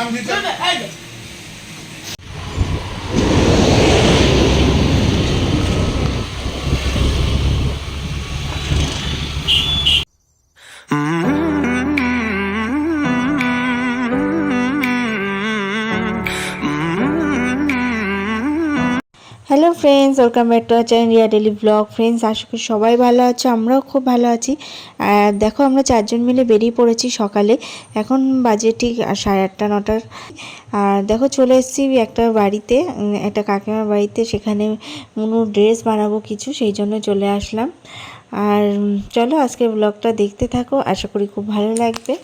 আমি দিচ্ছি friends welcome back to our channel Riya daily blog friends আশা করি সবাই ভালো আছো, আমরাও খুব ভালো আছি। দেখো, আমরা চারজন মিলে বেরিয়ে পড়েছি সকালে। এখন বাজে ঠিক সাড়ে আটটা, নটার। আর দেখো, চলে এসেছি একটা বাড়িতে একটা কাকিমার বাড়িতে। সেখানে মনুর ড্রেস বানাবো কিছু, সেই জন্য চলে আসলাম। আর চলো, আজকের ব্লগটা দেখতে থাকো। আশা করি খুব ভালো লাগবে।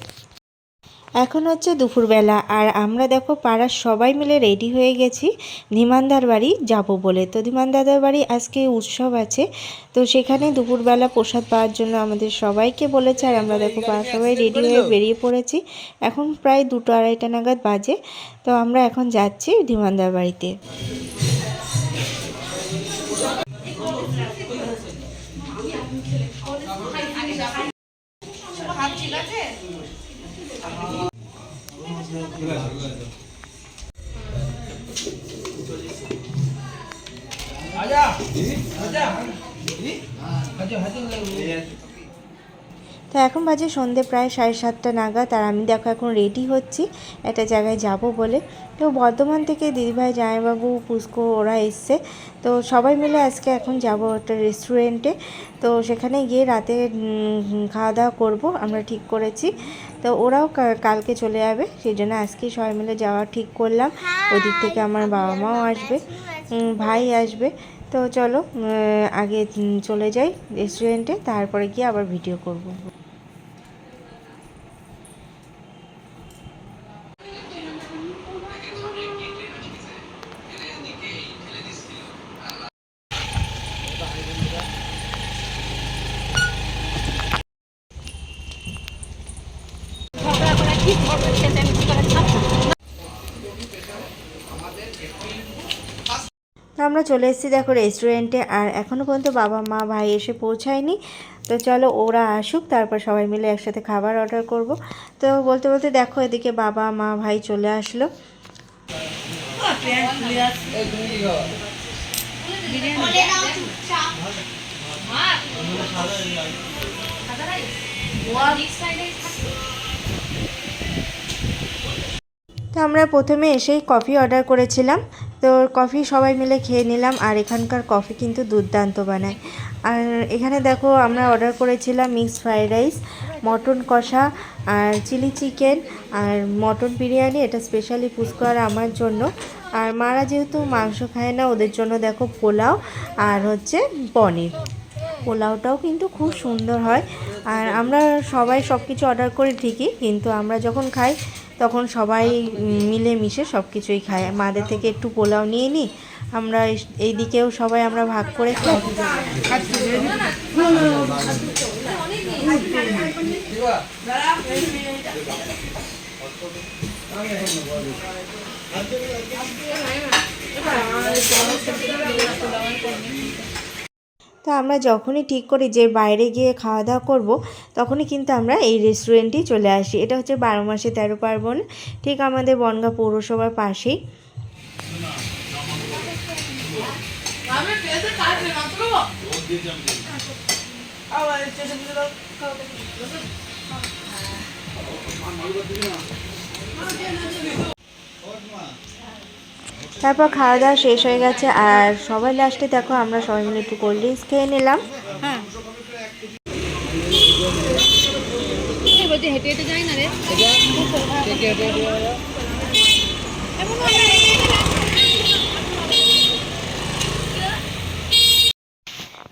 এখন হচ্ছে দুপুরবেলা আর আমরা দেখো পাড়ার সবাই মিলে রেডি হয়ে গেছি ধীমানদার বাড়ি যাব বলে। তো ধীমানদাদার বাড়ি আজকে উৎসব আছে তো সেখানে দুপুরবেলা প্রসাদ পাওয়ার জন্য আমাদের সবাইকে বলেছে আর আমরা দেখো পাড়ার সবাই রেডি হয়ে বেরিয়ে পড়েছি। এখন প্রায় দুটো আড়াইটা নাগাদ বাজে তো আমরা এখন যাচ্ছি ধীমানদার বাড়িতে। 가자 가자 가자 가자 가자 তো এখন বাজে সন্ধে প্রায় সাড়ে সাতটা নাগাদ আর আমি দেখো এখন রেডি হচ্ছি একটা জায়গায় যাব বলে। তো বর্ধমান থেকে দিদিভাই, জামাইবাবু পুষ্কো ওরা এসছে। তো সবাই মিলে আজকে এখন যাব একটা রেস্টুরেন্টে তো সেখানে গিয়ে রাতে খাওয়া দাওয়া করব, আমরা ঠিক করেছি। তো ওরাও কালকে চলে যাবে, সেই জন্য আজকে সবাই মিলে যাওয়া ঠিক করলাম। ওদিক থেকে আমার বাবা মাও আসবে ভাই আসবে। তো চলো আগে চলে যাই রেস্টুরেন্টে তারপরে গিয়ে আবার ভিডিও করব। আমরা চলে এসেছি দেখো রেস্টুরেন্টে আর এখনও পর্যন্ত বাবা, মা, ভাই এসে পৌঁছায়নি। তো চলো ওরা আসুক, তারপর সবাই মিলে একসাথে খাবার অর্ডার করব। তো বলতে বলতে দেখো এদিকে বাবা, মা, ভাই চলে আসলো। আমরা প্রথমে এসেই কফি অর্ডার করেছিলাম। তো কফি সবাই মিলে খেয়ে নিলাম আর এখানকার কফি কিন্তু দুর্দান্ত বানায়। আর এখানে দেখো আমরা অর্ডার করেছিলাম মিক্স ফ্রাইড রাইস মটন কষা আর চিলি চিকেন আর মটন বিরিয়ানি। এটা স্পেশালি পুষ্কর আর আমার জন্য। আর মারা যেহেতু মাংস খায় না, ওদের জন্য দেখো পোলাও আর হচ্ছে পনির। পোলাওটাও কিন্তু খুব সুন্দর হয়। আর আমরা সবাই সব কিছু অর্ডার করি ঠিকই, কিন্তু আমরা যখন খাই তখন সবাই মিলে মিশে সব কিছুই খাই। মাদের থেকে একটু পোলাও নিয়ে নিই আমরা এই- এই দিকেও সবাই আমরা ভাগ করে খাই। তো আমরা যখনই ঠিক করি যে বাইরে গিয়ে খাওয়া দাওয়া করব, তখনই কিন্তু আমরা এই রেস্টুরেন্টেই চলে আসি। এটা হচ্ছে বারো মাসে তেরো পার্বণ, ঠিক আমাদের বনগা পৌরসভার পাশেই। তারপর খাওয়া দাওয়া শেষ হয়ে গেছে, আর সবাই লাস্টে দেখো আমরা সবাই মিলে একটু কোল্ড ড্রিঙ্কস খেয়ে নিলাম।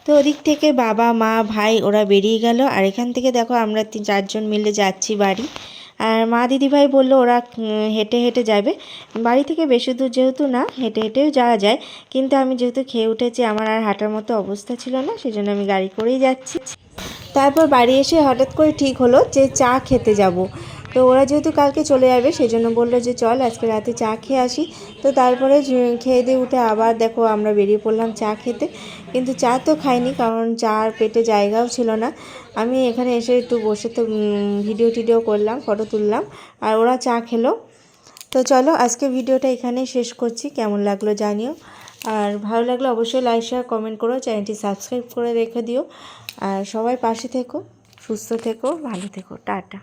তো ওদিক থেকে বাবা, মা, ভাই ওরা বেরিয়ে গেল, আর এখান থেকে দেখো আমরা চারজন মিলে যাচ্ছি বাড়ি। আর মা দিদিভাই বলল, ওরা হেঁটে হেঁটে যাবে। বাড়ি থেকে বেশি দূর যেহেতু না, হেঁটে হেঁটেও যাওয়া যায়। কিন্তু আমি যেহেতু খেয়ে উঠেছি, আমার আর হাঁটার মতো অবস্থা ছিল না, সেজন্য আমি গাড়ি করেই যাচ্ছি। তারপর বাড়ি এসে হঠাৎ করে ঠিক হলো যে চা খেতে যাব। তো ওরা যেহেতু কালকে চলে যাবে সেই জন্য বলল যে চল আজকে রাতে চা খেয়ে আসি। তো তারপরে খেয়ে দিয়ে উঠে আবার দেখো আমরা বেরিয়ে পড়লাম চা খেতে। কিন্তু চা তো খাইনি কারণ চার পেটে জায়গাও ছিল না। আমি এখানে এসে একটু বসে তো ভিডিও টিডিও করলাম ফটো তুললাম আর ওরা চা খেলো। তো চলো আজকে ভিডিওটা এখানেই শেষ করছি, কেমন লাগল জানিও। আর ভালো লাগলে অবশ্যই লাইক শেয়ার কমেন্ট করো চ্যানেলটি সাবস্ক্রাইব করে রেখে দিও। আর সবাই পাশে থেকো, সুস্থ থেকো, ভালো থেকো, টাটা।